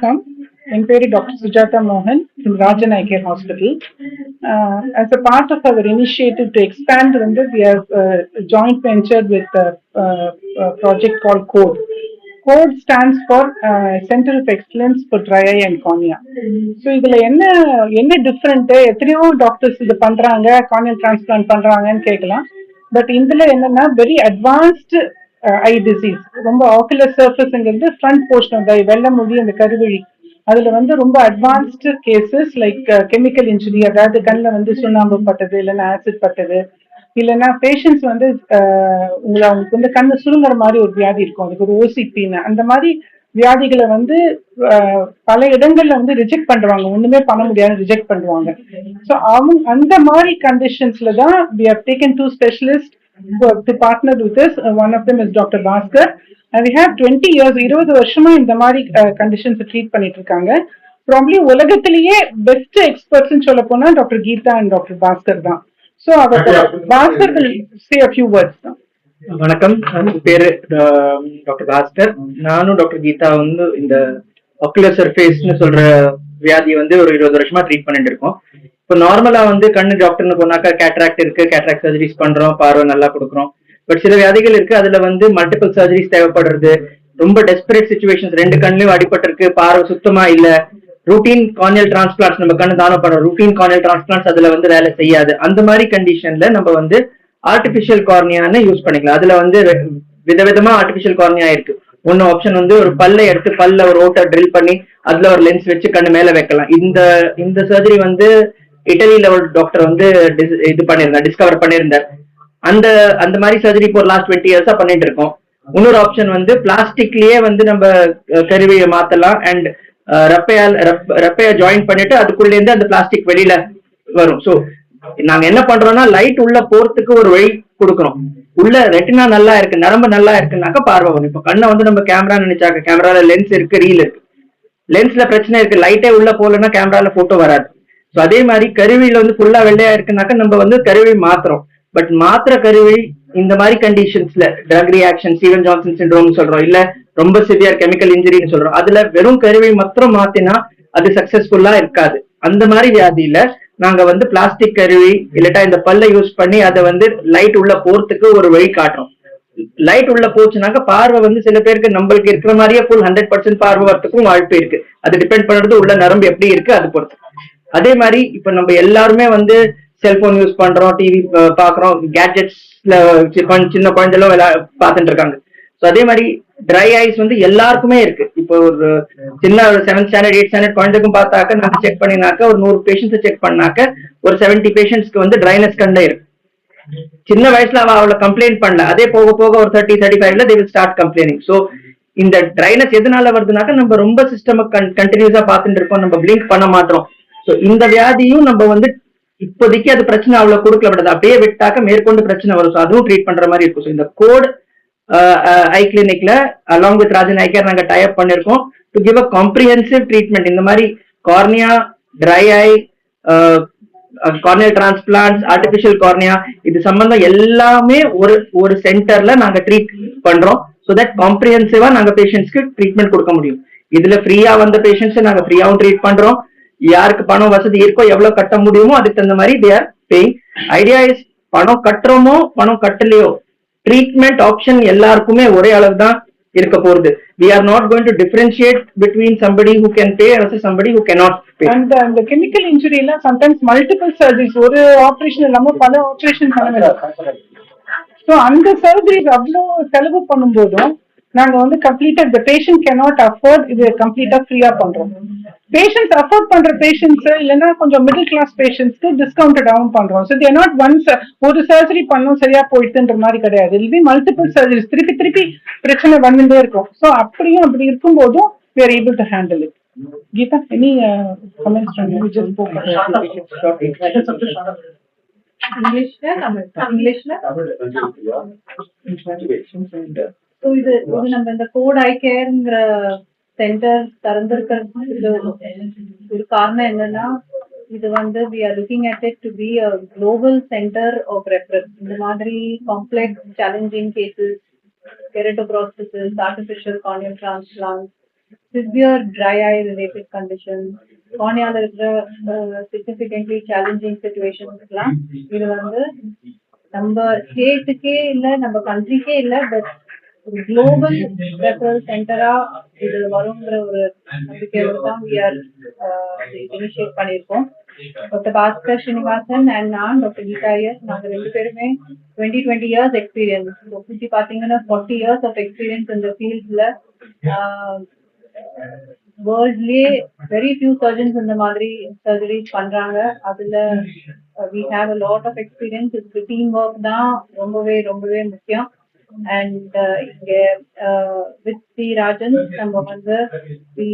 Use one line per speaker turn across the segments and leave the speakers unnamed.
வணக்கம் என் பேரு டாக்டர் சுஜாதா மோகன் from Rajan Eye Care Hospital. Uh, as a part of our initiative to expand Randa, we have uh, CODE stands for centre of excellence for dry eye and cornea so இதுல என்ன என்ன different எத்தனையோ doctors இது பண்றாங்க corneal transplant பண்றாங்கன்னு கேட்கலாம் but இதுல என்னன்னா வெரி அட்வான்ஸ்டு ஐ டிசீஸ் ரொம்ப ஆக்குலர் சர்ஃபஸ்ங்கிறது ஃப்ரண்ட் போர்ஷன் அந்த வெள்ள முடி அந்த கருவழி. அதுல வந்து ரொம்ப advanced cases like chemical injury அதாவது கண்ணில் வந்து சுண்ணாம்பு பட்டது இல்லைன்னா ஆசிட் பட்டது. இல்லைன்னா பேஷண்ட்ஸ் வந்து உங்களை அவங்களுக்கு வந்து கண்ணு சுருங்குற மாதிரி ஒரு வியாதி இருக்கும். அதுக்கு ஒரு ஓசிபின்னு அந்த மாதிரி வியாதிகளை வந்து பல இடங்கள்ல வந்து ரிஜெக்ட் பண்றாங்க. ஒண்ணுமே பண்ண முடியாது ரிஜெக்ட் பண்ணுவாங்க ஸோ அவங்க அந்த மாதிரி கண்டிஷன்ஸ்ல தான் we have taken two specialist partner with us one of them is doctor Bhaskar and we have twenty years இருபது வருஷமா இந்த மாதிரி கண்டிஷன்ஸ் ட்ரீட் பண்ணிட்டு இருக்காங்க ப்ராப்ளி உலகத்திலேயே பெஸ்ட் எக்ஸ்பர்ட்ஸ் சொல்ல போனா doctor Geetha and doctor Bhaskar தான். So our Bhaskar say a few words. தான்
வணக்கம் பேரு டாக்டர் பாஸ்கர் நானும் டாக்டர் கீதா வந்து இந்த ஆக்குலர் சர்ஃபேஸ்னு சொல்ற வியாதியை வந்து ஒரு இருபது வருஷமா ட்ரீட் பண்ணிட்டு இருக்கோம் இப்போ நார்மலா வந்து கண்ணு டாக்டர்னு போனாக்கா கேட்ராக்ட் இருக்கு கேட்ராக்ட் சர்ஜரிஸ் பண்றோம் பார்வை நல்லா கொடுக்குறோம். பட் சில வியாதிகள் இருக்கு அதுல வந்து மல்டிபிள் சர்ஜரிஸ் தேவைப்படுறது. ரொம்ப டெஸ்பரேட் சுச்சுவேஷன்ஸ் ரெண்டு கண்ணுலயும் அடிபட்டிருக்கு பார்வை சுத்தமா இல்ல. ரூட்டீன் கார்னியல் டிரான்ஸ்பிளான்ஸ் நம்ம கண்ணு தானம் பண்றோம் ரூட்டீன் கார்னியல் டிரான்ஸ்பிளான்ஸ் அதுல வந்து வேலை செய்யாது. அந்த மாதிரி கண்டிஷன்ல நம்ம வந்து ஆர்டிபிஷியல் கார்னியான்னு யூஸ் பண்ணிக்கலாம். அதுல வந்து விதவிதமா ஆர்டிபிஷியல் கார்னியா இருக்கு. ஒன்னு ஆப்ஷன் வந்து ஒரு பல்லை எடுத்து பல்ல ஒரு ஓட்டை ட்ரில் பண்ணி அதுல ஒரு லென்ஸ் வச்சு கண்ணு மேல வைக்கலாம். இந்த இந்த சர்ஜரி வந்து இட்டலியில ஒரு டாக்டர் வந்து இது பண்ணியிருந்தார் டிஸ்கவர் பண்ணியிருந்தார். அந்த அந்த மாதிரி சர்ஜரி இப்போ லாஸ்ட் டுவெண்ட்டி இயர்ஸா பண்ணிட்டு இருக்கோம். இன்னொரு ஆப்ஷன் வந்து பிளாஸ்டிக்லயே வந்து நம்ம கருவியை மாத்தலாம் அண்ட் ரப்பையால் ரப்- ஜாயின் பண்ணிட்டு அதுக்குள்ள இருந்து அந்த பிளாஸ்டிக் வெளியில வரும். சோ நாங்க என்ன பண்றோம்னா லைட் உள்ள போறதுக்கு ஒரு வழி கொடுக்குறோம் உள்ள ரெட்டினா நல்லா இருக்கு நரம்பு நல்லா இருக்குனாக்கா பார்வை வரும். இப்போ கண்ணை வந்து நம்ம கேமரா நினைச்சாக்க கேமரால லென்ஸ் இருக்கு ரீல் இருக்கு. லென்ஸ்ல பிரச்சனை இருக்கு லைட்டே உள்ள போகலன்னா கேமரால போட்டோ வராது. ஸோ அதே மாதிரி கருவியில வந்து ஃபுல்லா வெள்ளையா இருக்குனாக்கா நம்ம வந்து கருவி மாத்துறோம். பட் மாத்திர கருவி இந்த மாதிரி கண்டிஷன்ஸ்ல drug reaction Steven Johnson syndrome சொல்றோம். இல்ல ரொம்ப சிவியர் கெமிக்கல் இன்ஜுரின்னு சொல்றோம். அதுல வெறும் கருவி மாத்திரம் மாத்தினா அது சக்சஸ்ஃபுல்லா இருக்காது. அந்த மாதிரி வியாதியில நாங்க வந்து பிளாஸ்டிக் கருவி இல்லட்டா இந்த பல்லை யூஸ் பண்ணி அதை வந்து லைட் உள்ள போறதுக்கு ஒரு வழி காட்டுறோம். லைட் உள்ள போச்சுனாக்க பார்வை வந்து சில பேருக்கு நம்மளுக்கு இருக்கிற மாதிரியே ஃபுல் ஹண்ட்ரட் பர்சன்ட் பார்வை வரத்துக்கும் வாய்ப்பு இருக்கு. அது டிபெண்ட் பண்றது உள்ள நரம்பு எப்படி இருக்கு அது பொறுத்து. அதே மாதிரி இப்ப நம்ம எல்லாருமே வந்து செல்போன் யூஸ் பண்றோம் டிவி பாக்குறோம் கேட்ஜெட்ஸ்ல சின்ன குழந்தைகளும் விளா பார்த்துட்டு இருக்காங்க. ஸோ அதே மாதிரி ட்ரை ஐஸ் வந்து எல்லாருக்குமே இருக்கு. இப்போ ஒரு சின்ன ஒரு செவன்த் ஸ்டாண்டர்ட் எயிட் ஸ்டாண்டர்ட் குழந்தைக்கும் பார்த்தாக்க நம்ம செக் பண்ணினாக்க ஒரு நூறு பேஷண்ட்ஸ் செக் பண்ணாக்க ஒரு செவன்டி பேஷண்ட்ஸ்க்கு வந்து ட்ரைனஸ் கண்டே இருக்கு. சின்ன வயசுல அவ அவளை கம்ப்ளைண்ட் பண்ணல. அதே போக போக ஒரு தேர்ட்டி தேர்ட்டி ஃபைவ்ல they will start complaining so இந்த ட்ரைனஸ் எதனால வருதுனாக்க நம்ம ரொம்ப சிஸ்டம் கண்டினியூஸா பார்த்துட்டு இருக்கோம். நம்ம பிளிங்க் பண்ண மாட்டோம். ஸோ இந்த வியாதியும் நம்ம வந்து இப்போதைக்கு அது பிரச்சனை அவ்வளவு கொடுக்கல பட் அப்படியே விட்டாக்க மேற்கொண்டு பிரச்சனை வரும். ஸோ அதுவும் ட்ரீட் பண்ற மாதிரி இருக்கும். ஸோ இந்த கோட் ஐ கிளினிக்ல அலாங் வித் ராஜன் ஐக்கர் நாங்க டைப் பண்ணிருக்கோம். To give a comprehensive treatment இந்த மாதிரி cornea dry eye corneal transplants artificial cornea இது சம்பந்தம் எல்லாமே ஒரு ஒரு சென்டர்ல நாங்க ட்ரீட் பண்றோம். ஸோ தட் காம்ப்ரிஹென்சிவா நாங்க பேஷண்ட்ஸ்க்கு ட்ரீட்மெண்ட் கொடுக்க முடியும். இதுல ஃப்ரீயா வந்த பேஷண்ட்ஸ் நாங்க ஃப்ரீயாவும் ட்ரீட் பண்றோம். யாருக்கு பணம் வசதி இருக்கோ எவ்வளவு கட்ட முடியுமோ அதுக்கு தகுந்த மாதிரி they are paying idea is பணம் கட்டுறோமோ பணம் கட்டலையோ ட்ரீட்மெண்ட் ஆப்ஷன் எல்லாருக்குமே ஒரே அளவு தான் இருக்க போகுது. We are not going to differentiate between somebody who can pay அரசு சம்படி ஹூ cannot pay.
அந்த அந்த கெமிக்கல் இன்ஜுரி எல்லாம் சம்டைம்ஸ் மல்டிபிள் சர்ஜரிஸ் ஒரு ஆபரேஷன் இல்லாம பல ஆபரேஷன் பண்ண சோ ஸோ அந்த சர்ஜரிஸ் அவ்வளோ செலவு பண்ணும்போதும் நாங்க வந்து கம்ப்ளீட்டா இந்த பேஷண்ட் கேனாட் அஃபோர்ட் இது கம்ப்ளீட்டா ஃப்ரீயா பண்றோம். பேஷண்ட்ஸ் அஃபோர்ட் பண்ற பேஷண்ட்ஸ் இல்லைன்னா கொஞ்சம் மிடில் கிளாஸ் பேஷண்ட்ஸ்க்கு டிஸ்கவுண்டடாகவும் பண்றோம். ஸோ தேர் நாட் ஒன்ஸ் ஒரு சர்ஜரி பண்ணோம் சரியா போயிடுதுன்ற மாதிரி கிடையாது. இல்பி மல்டிபிள் சர்ஜரிஸ் திருப்பி திருப்பி பிரச்சனை வந்துட்டே இருக்கும். ஸோ அப்படியும் அப்படி இருக்கும்போதும் we are able to handle it. Geetha any comments
இங்கிலீஷ்ல தமிழ் இங்கிலீஷ்ல So இது இது நம்ம இந்த கோட் ஐ கேர்ங்கிற சென்டர் திறந்திருக்கிறது இது ஒரு காரணம் என்னன்னா இது வந்து we are looking at it to be a global centre of reference இந்த மாதிரி complex challenging cases keratoprostheses artificial corneal transplants severe dry eye related condition கார்னியால இருக்கிற சிக்னிஃபிகன்ட்லி சேலஞ்சிங் சுச்சுவேஷன்ஸ்லாம் இது வந்து நம்ம ஸ்டேட்டுக்கே இல்ல நம்ம கண்ட்ரிக்கே இல்ல பட் குளோபல் ரெஃபரல் சென்டரா இது வருங்கிற ஒரு நம்பிக்கையோட தான் வி ஆர் இனிஷியேட் பண்ணியிருக்கோம். டாக்டர் பாஸ்கர் ஸ்ரீனிவாசன் அண்ட் நான் டாக்டர் கீதா ஐயர் நாங்க ரெண்டு பேருமே டுவெண்ட்டி டுவெண்ட்டி இயர்ஸ் எக்ஸ்பீரியன்ஸ் சுற்றி பாத்தீங்கன்னா ஃபார்ட்டி இயர்ஸ் ஆஃப் எக்ஸ்பீரியன்ஸ் இந்த ஃபீல்ட்ல வேர்ல்ட்லயே வெரி ஃபியூ சர்ஜன்ஸ் இந்த மாதிரி சர்ஜரிஸ் பண்றாங்க. அதுல we have a lot of experience இதுக்கு டீம் ஒர்க் தான் ரொம்பவே ரொம்பவே முக்கியம். அண்ட் இங்க வித் தி ராஜன் நம்ம வந்து we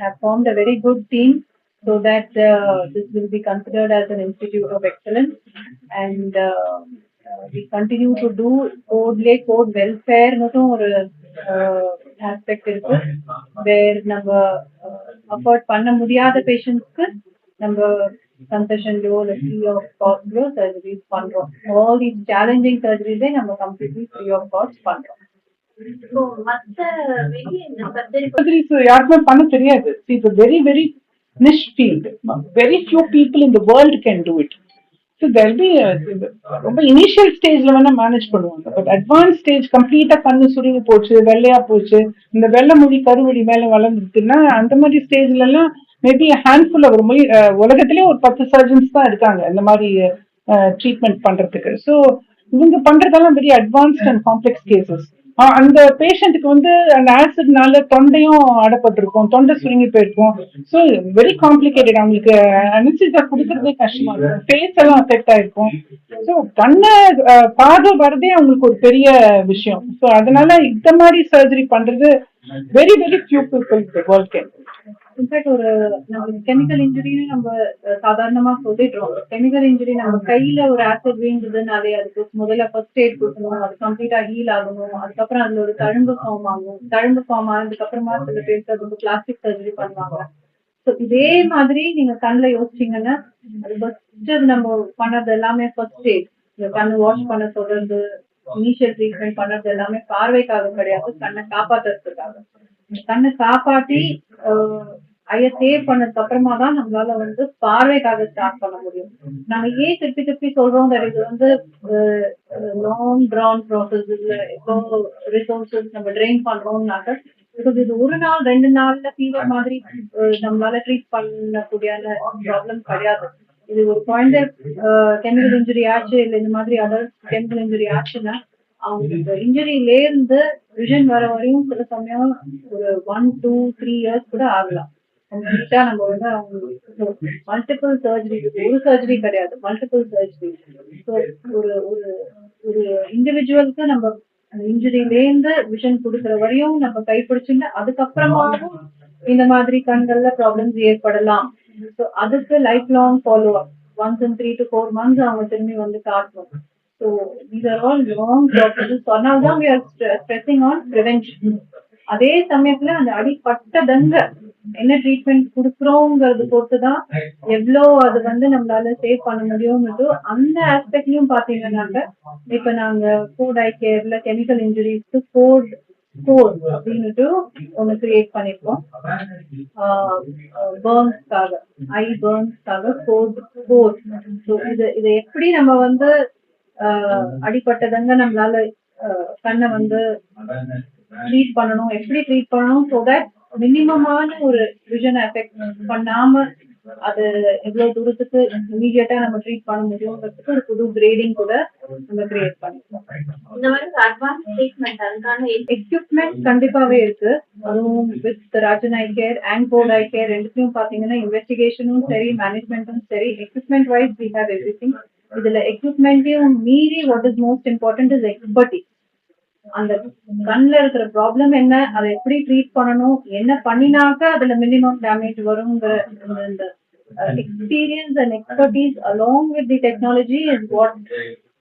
have formed a very good team so that uh, this will be considered as an institute of excellence and uh, uh, we continue to do code lay code welfare மட்டும் ஒரு aspect இருக்கு where நம்ம afford பண்ண முடியாத பேஷண்ட்ஸ்க்கு நம்ம கன்செஷன்லயோ இல்லை free of காஸ்ட்லயோ சர்ஜரிஸ் பண்றோம் ஆல் தீஸ் சேலஞ்சிங் சர்ஜரிஸே நம்ம கம்ப்ளீட்லி ஃப்ரீ ஆஃப் காஸ்ட் பண்றோம்
யாருக்குமே பண்ண தெரியாது. It's very very field. Very few people in the world can do it. So there'll be a, ரொம்ப இனிஷியல் ஸ்டேஜ்ல வேணா மேனேஜ் பண்ணுவாங்க. பட் அட்வான்ஸ் ஸ்டேஜ் கம்ப்ளீட்டா கண்ணு சுருங்கி போச்சு வெள்ளையா போச்சு இந்த வெள்ளை முடி கருவடி மேல வளர்ந்துருக்குன்னா அந்த மாதிரி ஸ்டேஜ்ல எல்லாம் மேபி ஹேண்ட்ஃபுல் ஒரு மொழி உலகத்திலே ஒரு பத்து சர்ஜன்ஸ் தான் இருக்காங்க இந்த மாதிரி ட்ரீட்மெண்ட் பண்றதுக்கு. ஸோ இவங்க பண்றதெல்லாம் very advanced and complex cases அந்த பேஷண்ட்டுக்கு வந்து அந்த ஆசிட்னால தொண்டையும் அடப்பட்டிருக்கும் தொண்டை சுருங்கி போயிருக்கும். ஸோ வெரி காம்ப்ளிகேட்டட் அவங்களுக்கு அனிசிட்டா கொடுக்கறதே கஷ்டமா இருக்கும். ஃபேஸ் எல்லாம் அஃபெக்ட் ஆயிருக்கும். ஸோ கண்ணை பாதை பார்வை வரதே அவங்களுக்கு ஒரு பெரிய விஷயம். ஸோ அதனால இந்த மாதிரி சர்ஜரி பண்றது very very few people world can
in fact ஒரு நம்ம கெமிக்கல் இன்ஜுரின்னு நம்ம சாதாரணமா சொல்லிடுறோம். கெமிக்கல் இன்ஜுரி நம்ம கையில ஒரு ஆசிட் வீழ்ந்ததுனாலே அதுக்கு முதல்ல ஃபர்ஸ்ட் எய்ட் கொடுக்கணும் அது கம்ப்ளீட்டா ஹீல் ஆகணும் அதுக்கப்புறம் அதுல ஒரு தழும்பு ஃபார்ம் ஆகும். தழும்பு ஃபார்ம் ஆனதுக்கு அப்புறமா சில பேருக்கு அது வந்து பிளாஸ்டிக் சர்ஜரி பண்ணுவாங்க. ஸோ இதே மாதிரி நீங்க கண்ணுல யோசிச்சீங்கன்னா அது ஃபர்ஸ்ட் நம்ம பண்ணது எல்லாமே ஃபர்ஸ்ட் எய்ட் கண்ணு வாஷ் பண்ண சொல்றது இனிஷியல் ட்ரீட்மெண்ட் பண்றது எல்லாமே பார்வைக்காக கிடையாது கண்ணை காப்பாத்துறதுக்காக. கண்ணை காப்பாத்தி ஐய சேவ் பண்ணதுக்கு அப்புறமா தான் நம்மளால வந்து பார்வைக்காக ஸ்டார்ட் பண்ண முடியும். நாங்க ஏன் திருப்பி திருப்பி சொல்றோம் இது வந்து லாங் ட்ரான் ப்ராசஸ் இதுல எவ்வளோ ரிசோர்சஸ் நம்ம ட்ரெயின் பண்றோம்னாக்க பிகாஸ் இது ஒரு நாள் ரெண்டு நாள்ல ஃபீவர் மாதிரி நம்மளால ட்ரீட் பண்ணக்கூடிய ப்ராப்ளம் கிடையாது. இது ஒரு குழந்தை கெமிக்கல் இன்ஜுரி ஆச்சு இல்ல இந்த மாதிரி அதர் கெமிக்கல் இன்ஜுரி ஆச்சுன்னா அவங்க இன்ஜுரியில இருந்து விஷன் வர வரையும் சில சமயம் ஒரு ஒன் டூ த்ரீ இயர்ஸ் கூட ஆகலாம். கம்ப்ளீட்டா நம்ம வந்து அவங்க மல்டிபிள் சர்ஜரி ஒரு சர்ஜரி கிடையாது மல்டிபிள் சர்ஜரி ஸோ ஒரு ஒரு ஒரு இண்டிவிஜுவலுக்கு நம்ம அந்த இன்ஜுரியிலேருந்து விஷன் கொடுக்குற வரையும் நம்ம கைப்பிடிச்சுட்டு அதுக்கப்புறமாவும் இந்த மாதிரி கண்கள்ல ப்ராப்ளம்ஸ் ஏற்படலாம். ஸோ அதுக்கு life long follow up once and three to four months அவங்க திரும்பி வந்து காட்டணும் so these are all long process அதனால தான் we are stressing on prevention அதே சமயத்துல அந்த அடிப்பட்டதங்க என்ன ட்ரீட்மெண்ட் கொடுக்குறோங்கிறது பொறுத்து தான் எவ்வளோ அது வந்து நம்மளால சேவ் பண்ண முடியும்னு அந்த ஆஸ்பெக்ட்லயும் பாத்தீங்கன்னாக்க இப்ப நாங்க கோட் ஐ கேர்ல கெமிக்கல் இன்ஜுரிஸ்க்கு கோட் கோட் அப்படின்னுட்டு ஒண்ணு கிரியேட் பண்ணிருக்கோம். பேர்ன்ஸ்க்காக ஐ பேர்ன்ஸ்க்காக கோட் கோட் ஸோ இது இதை எப்படி நம்ம வந்து ஆஹ், அடிபட்டதங்க நம்மளால கண்ணை வந்து ட்ரீட் பண்ணணும் எப்படி ட்ரீட் பண்ணணும் ஸோ தட் மினிமமான ஒரு விஷன் எஃபெக்ட் பண்ணாம அது எவ்வளவு தூரத்துக்கு இமீடியட்டா நம்ம ட்ரீட் பண்ண முடியுங்கிறதுக்கு ஒரு புது கிரேடிங் கூட நம்ம கிரியேட் பண்ணிருக்கோம்
இந்த மாதிரி அட்வான்ஸ் ட்ரீட்மெண்ட் அதுக்கான
எக்யூப்மெண்ட் கண்டிப்பாவே இருக்கு. அதுவும் with Rajan eye care and CODE eye care ரெண்டுத்தையும் பாத்தீங்கன்னா இன்வெஸ்டிகேஷனும் சரி மேனேஜ்மெண்ட்டும் சரி equipment wise we have every இதுல எக்யூப்மெண்ட்டையும் மீறி what is most important is expertise அந்த கண்ல இருக்கிற ப்ராப்ளம் என்ன? அதை எப்படி ட்ரீட் பண்ணணும்? என்ன பண்ணினாக்க அதுல மினிமம் டேமேஜ் வருங்கிற இந்த- இந்த experience and expertise along with the technology is what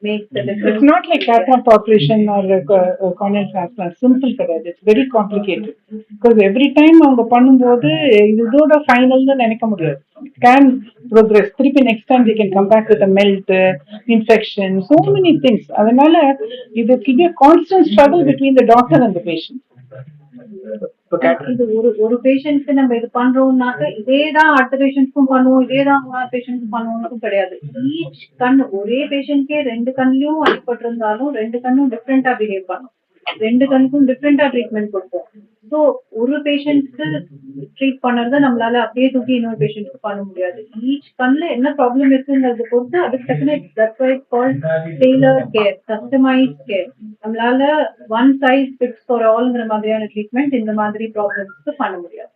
makes the
It's
difference
not like cataract operation or uh, uh, corneal transplant. Simple கிடையாது. It's very complicated. Because every time அவங்க பண்ணும்போது இது இதோட ஃபைனல்னு நினைக்க முடியாது. Can progress. திருப்பி next time they can come back with a melt, uh, infection, so many things. அதனால இது will be a constant struggle between the doctor
இது ஒரு ஒரு பேஷண்ட்க்கு நம்ம இது பண்றோம்னாக்க இதே தான் அடுத்த பேஷண்ட்க்கும் பண்ணுவோம் இதே தான் பேஷண்ட்க்கு பண்ணுவோம்னு கிடையாது. ஈச் கண் ஒரே பேஷண்ட்க்கே ரெண்டு கண்லயும் அடிபட்டிருந்தாலும் ரெண்டு கண்ணும் டிஃப்ரெண்டா பிஹேவ் பண்ணும். ரெண்டு கண்ணுக்கும் டிஃப்ரெண்டா ட்ரீட்மெண்ட் கொடுப்போம். ஸோ ஒரு பேஷண்ட்க்கு ட்ரீட் பண்ணறத நம்மளால அப்படியே தூக்கி இன்னொரு பேஷண்ட்க்கு பண்ண முடியாது. ஈச் கண்ணில் என்ன ப்ராப்ளம் இருக்குங்கிறது பொறுத்து அதுக்கு தக்கன that's call tailor care customise care நம்மளால ஒன் சைஸ் ஃபிக்ஸ் ஃபார் ஆல்ங்கிற மாதிரியான ட்ரீட்மெண்ட் இந்த மாதிரி ப்ராப்ளம்ஸ்க்கு பண்ண முடியாது.